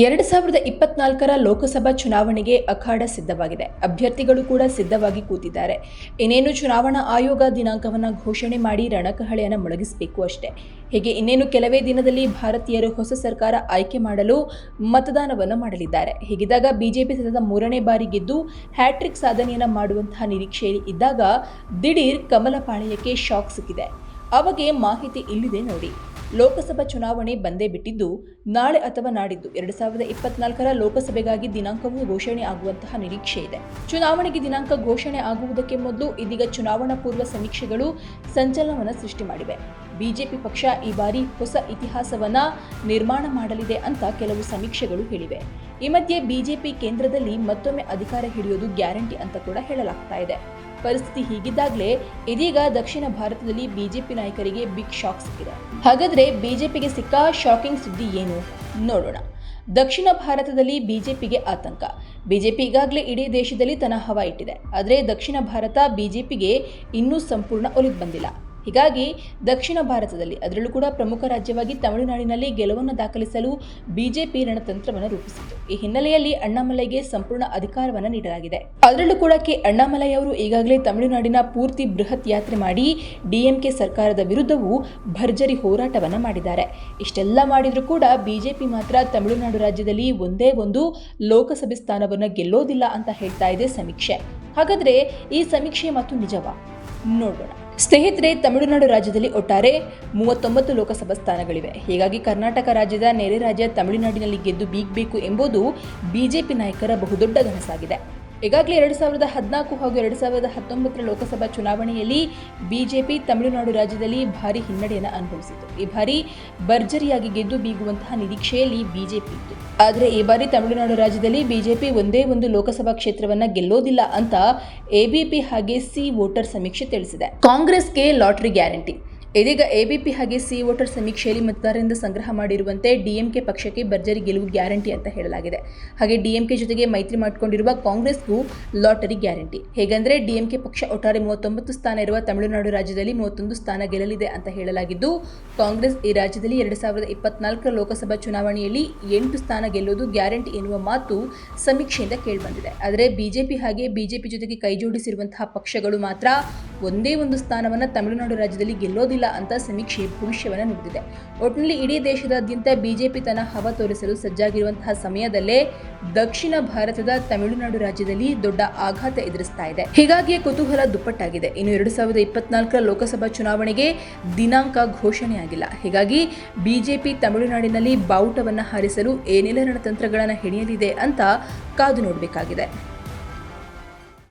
ಎರಡು ಸಾವಿರದ ಇಪ್ಪತ್ನಾಲ್ಕರ ಲೋಕಸಭಾ ಚುನಾವಣೆಗೆ ಅಖಾಡ ಸಿದ್ಧವಾಗಿದೆ. ಅಭ್ಯರ್ಥಿಗಳು ಕೂಡ ಸಿದ್ಧವಾಗಿ ಕೂತಿದ್ದಾರೆ. ಇನ್ನೇನು ಚುನಾವಣಾ ಆಯೋಗ ದಿನಾಂಕವನ್ನು ಘೋಷಣೆ ಮಾಡಿ ರಣಕಹಳೆಯನ್ನು ಮೊಳಗಿಸಬೇಕು ಅಷ್ಟೇ. ಹೀಗೆ ಇನ್ನೇನು ಕೆಲವೇ ದಿನದಲ್ಲಿ ಭಾರತೀಯರು ಹೊಸ ಸರ್ಕಾರ ಆಯ್ಕೆ ಮಾಡಲು ಮತದಾನವನ್ನು ಮಾಡಲಿದ್ದಾರೆ. ಹೀಗಿದ್ದಾಗ ಬಿಜೆಪಿ ಸತತ ಮೂರನೇ ಬಾರಿ ಗೆದ್ದು ಹ್ಯಾಟ್ರಿಕ್ ಸಾಧನೆಯನ್ನು ಮಾಡುವಂತಹ ನಿರೀಕ್ಷೆಯಲ್ಲಿ ಇದ್ದಾಗ ದಿಢೀರ್ ಕಮಲ ಪಾಳ್ಯಕ್ಕೆ ಶಾಕ್ ಸಿಕ್ಕಿದೆ. ಅವಾಗೆ ಮಾಹಿತಿ ಇಲ್ಲಿದೆ ನೋಡಿ. ಲೋಕಸಭಾ ಚುನಾವಣೆ ಬಂದೇ ಬಿಟ್ಟಿದ್ದು, ನಾಳೆ ಅಥವಾ ನಾಡಿದ್ದು ಎರಡು ಸಾವಿರದ ಇಪ್ಪತ್ನಾಲ್ಕರ ಲೋಕಸಭೆಗಾಗಿ ದಿನಾಂಕವೂ ಘೋಷಣೆ ಆಗುವಂತಹ ನಿರೀಕ್ಷೆ ಇದೆ. ಚುನಾವಣೆಗೆ ದಿನಾಂಕ ಘೋಷಣೆ ಆಗುವುದಕ್ಕೆ ಮೊದಲು ಇದೀಗ ಚುನಾವಣಾ ಪೂರ್ವ ಸಮೀಕ್ಷೆಗಳು ಸಂಚಲನವನ್ನು ಸೃಷ್ಟಿ ಮಾಡಿವೆ. ಬಿಜೆಪಿ ಪಕ್ಷ ಈ ಬಾರಿ ಹೊಸ ಇತಿಹಾಸವನ್ನ ನಿರ್ಮಾಣ ಮಾಡಲಿದೆ ಅಂತ ಕೆಲವು ಸಮೀಕ್ಷೆಗಳು ಹೇಳಿವೆ. ಈ ಮಧ್ಯೆ ಬಿಜೆಪಿ ಕೇಂದ್ರದಲ್ಲಿ ಮತ್ತೊಮ್ಮೆ ಅಧಿಕಾರ ಹಿಡಿಯೋದು ಗ್ಯಾರಂಟಿ ಅಂತ ಕೂಡ ಹೇಳಲಾಗ್ತಾ ಇದೆ. ಪರಿಸ್ಥಿತಿ ಹೀಗಿದ್ದಾಗಲೇ ಇದೀಗ ದಕ್ಷಿಣ ಭಾರತದಲ್ಲಿ ಬಿಜೆಪಿ ನಾಯಕರಿಗೆ ಬಿಗ್ ಶಾಕ್ ಸಿಕ್ಕಿದೆ ಹಾಗಾದ್ರೆ ಬಿಜೆಪಿಗೆ ಸಿಕ್ಕ ಶಾಕಿಂಗ್ ಸುದ್ದಿ ಏನು? ನೋಡೋಣ. ದಕ್ಷಿಣ ಭಾರತದಲ್ಲಿ ಬಿಜೆಪಿಗೆ ಆತಂಕ. ಬಿಜೆಪಿ ಈಗಾಗಲೇ ಇಡೀ ದೇಶದಲ್ಲಿ ತನ್ನ ಹವಾ ಇಟ್ಟಿದೆ. ಆದರೆ ದಕ್ಷಿಣ ಭಾರತ ಬಿಜೆಪಿಗೆ ಇನ್ನೂ ಸಂಪೂರ್ಣ ಒಲಿದು ಬಂದಿಲ್ಲ. ಹೀಗಾಗಿ ದಕ್ಷಿಣ ಭಾರತದಲ್ಲಿ ಅದರಲ್ಲೂ ಕೂಡ ಪ್ರಮುಖ ರಾಜ್ಯವಾಗಿ ತಮಿಳುನಾಡಿನಲ್ಲಿ ಗೆಲುವನ್ನು ದಾಖಲಿಸಲು ಬಿಜೆಪಿ ರಣತಂತ್ರವನ್ನು ರೂಪಿಸಿತು ಈ ಹಿನ್ನೆಲೆಯಲ್ಲಿ ಅಣ್ಣಾಮಲೈಗೆ ಸಂಪೂರ್ಣ ಅಧಿಕಾರವನ್ನು ನೀಡಲಾಗಿದೆ. ಅದರಲ್ಲೂ ಕೂಡ ಕೆ. ಅಣ್ಣಾಮಲೈ ಅವರು ಈಗಾಗಲೇ ತಮಿಳುನಾಡಿನ ಪೂರ್ತಿ ಬೃಹತ್ ಯಾತ್ರೆ ಮಾಡಿ ಡಿಎಂಕೆ ಸರ್ಕಾರದ ವಿರುದ್ಧವೂ ಭರ್ಜರಿ ಹೋರಾಟವನ್ನು ಮಾಡಿದ್ದಾರೆ. ಇಷ್ಟೆಲ್ಲ ಮಾಡಿದರೂ ಕೂಡ ಬಿಜೆಪಿ ಮಾತ್ರ ತಮಿಳುನಾಡು ರಾಜ್ಯದಲ್ಲಿ ಒಂದೇ ಒಂದು ಲೋಕಸಭೆ ಸ್ಥಾನವನ್ನು ಗೆಲ್ಲೋದಿಲ್ಲ ಅಂತ ಹೇಳ್ತಾ ಇದೆ ಸಮೀಕ್ಷೆ. ಹಾಗಾದರೆ ಈ ಸಮೀಕ್ಷೆ ಮತ್ತು ನಿಜವಾ? ನೋಡೋಣ. ಸ್ನೇಹಿತರೆ, ತಮಿಳುನಾಡು ರಾಜ್ಯದಲ್ಲಿ ಒಟ್ಟಾರೆ ಮೂವತ್ತೊಂಬತ್ತು ಲೋಕಸಭಾ ಸ್ಥಾನಗಳಿವೆ. ಹೀಗಾಗಿ ಕರ್ನಾಟಕ ರಾಜ್ಯದ ನೆರೆ ರಾಜ್ಯ ತಮಿಳುನಾಡಿನಲ್ಲಿ ಗೆದ್ದು ಬೀಗಬೇಕು ಎಂಬುದು ಬಿಜೆಪಿ ನಾಯಕರ ಬಹುದೊಡ್ಡ ಕನಸಾಗಿದೆ ಈಗಾಗಲೇ ಎರಡು ಸಾವಿರದ ಹದಿನಾಲ್ಕು ಹಾಗೂ ಎರಡು ಸಾವಿರದ ಹತ್ತೊಂಬತ್ತರ ಲೋಕಸಭಾ ಚುನಾವಣೆಯಲ್ಲಿ ಬಿಜೆಪಿ ತಮಿಳುನಾಡು ರಾಜ್ಯದಲ್ಲಿ ಭಾರಿ ಹಿನ್ನಡೆಯನ್ನು ಅನುಭವಿಸಿತು ಈ ಬಾರಿ ಭರ್ಜರಿಯಾಗಿ ಗೆದ್ದು ಬೀಗುವಂತಹ ನಿರೀಕ್ಷೆಯಲ್ಲಿ ಬಿಜೆಪಿ ಇತ್ತು. ಆದರೆ ಈ ಬಾರಿ ತಮಿಳುನಾಡು ರಾಜ್ಯದಲ್ಲಿ ಬಿಜೆಪಿ ಒಂದೇ ಒಂದು ಲೋಕಸಭಾ ಕ್ಷೇತ್ರವನ್ನ ಗೆಲ್ಲೋದಿಲ್ಲ ಅಂತ ಎಬಿಪಿ ಹಾಗೆ ಸಿ ವೋಟರ್ ಸಮೀಕ್ಷೆ ತಿಳಿಸಿದೆ. ಕಾಂಗ್ರೆಸ್ಗೆ ಲಾಟರಿ ಗ್ಯಾರಂಟಿ. ಇದೀಗ ಎಬಿಪಿ ಹಾಗೆ ಸಿ ವೋಟರ್ ಸಮೀಕ್ಷೆಯಲ್ಲಿ ಮತದಾರರಿಂದ ಸಂಗ್ರಹ ಮಾಡಿರುವಂತೆ ಡಿಎಂಕೆ ಪಕ್ಷಕ್ಕೆ ಭರ್ಜರಿ ಗೆಲುವು ಗ್ಯಾರಂಟಿ ಅಂತ ಹೇಳಲಾಗಿದೆ. ಹಾಗೆ ಡಿಎಂಕೆ ಜೊತೆಗೆ ಮೈತ್ರಿ ಮಾಡಿಕೊಂಡಿರುವ ಕಾಂಗ್ರೆಸ್ಗೂ ಲಾಟರಿ ಗ್ಯಾರಂಟಿ. ಹೇಗೆಂದರೆ ಡಿಎಂಕೆ ಪಕ್ಷ ಒಟ್ಟಾರೆ ಮೂವತ್ತೊಂಬತ್ತು ಸ್ಥಾನ ಇರುವ ತಮಿಳುನಾಡು ರಾಜ್ಯದಲ್ಲಿ ಮೂವತ್ತೊಂದು ಸ್ಥಾನ ಗೆಲ್ಲಲಿದೆ ಅಂತ ಹೇಳಲಾಗಿದ್ದು, ಕಾಂಗ್ರೆಸ್ ಈ ರಾಜ್ಯದಲ್ಲಿ ಎರಡು ಸಾವಿರದ ಇಪ್ಪತ್ನಾಲ್ಕರ ಲೋಕಸಭಾ ಚುನಾವಣೆಯಲ್ಲಿ ಎಂಟು ಸ್ಥಾನ ಗೆಲ್ಲುವುದು ಗ್ಯಾರಂಟಿ ಎನ್ನುವ ಮಾತು ಸಮೀಕ್ಷೆಯಿಂದ ಕೇಳಿಬಂದಿದೆ. ಆದರೆ ಬಿಜೆಪಿ ಹಾಗೆ ಬಿಜೆಪಿ ಜೊತೆಗೆ ಕೈಜೋಡಿಸಿರುವಂತಹ ಪಕ್ಷಗಳು ಮಾತ್ರ ಒಂದೇ ಒಂದು ಸ್ಥಾನವನ್ನು ತಮಿಳುನಾಡು ರಾಜ್ಯದಲ್ಲಿ ಗೆಲ್ಲೋದಿಲ್ಲ ಅಂತ ಸಮೀಕ್ಷೆ ಭವಿಷ್ಯವನ್ನು ನುಡಿದಿದೆ ಒಟ್ಟಿನಲ್ಲಿ ಇಡೀ ದೇಶದಾದ್ಯಂತ ಬಿಜೆಪಿ ತನ್ನ ಹವ ತೋರಿಸಲು ಸಜ್ಜಾಗಿರುವಂತಹ ಸಮಯದಲ್ಲೇ ದಕ್ಷಿಣ ಭಾರತದ ತಮಿಳುನಾಡು ರಾಜ್ಯದಲ್ಲಿ ದೊಡ್ಡ ಆಘಾತ ಎದುರಿಸ್ತಾ ಇದೆ. ಹೀಗಾಗಿಯೇ ಕುತೂಹಲ ದುಪ್ಪಟ್ಟಾಗಿದೆ. ಇನ್ನು ಎರಡು ಸಾವಿರದ ಇಪ್ಪತ್ನಾಲ್ಕರ ಲೋಕಸಭಾ ಚುನಾವಣೆಗೆ ದಿನಾಂಕ ಘೋಷಣೆಯಾಗಿಲ್ಲ ಹೀಗಾಗಿ ಬಿಜೆಪಿ ತಮಿಳುನಾಡಿನಲ್ಲಿ ಬಾವುಟವನ್ನು ಹಾರಿಸಲು ಏನೆಲ್ಲ ರಣತಂತ್ರಗಳನ್ನು ಹೆಣೆಯಲಿದೆ ಅಂತ ಕಾದು ನೋಡಬೇಕಾಗಿದೆ.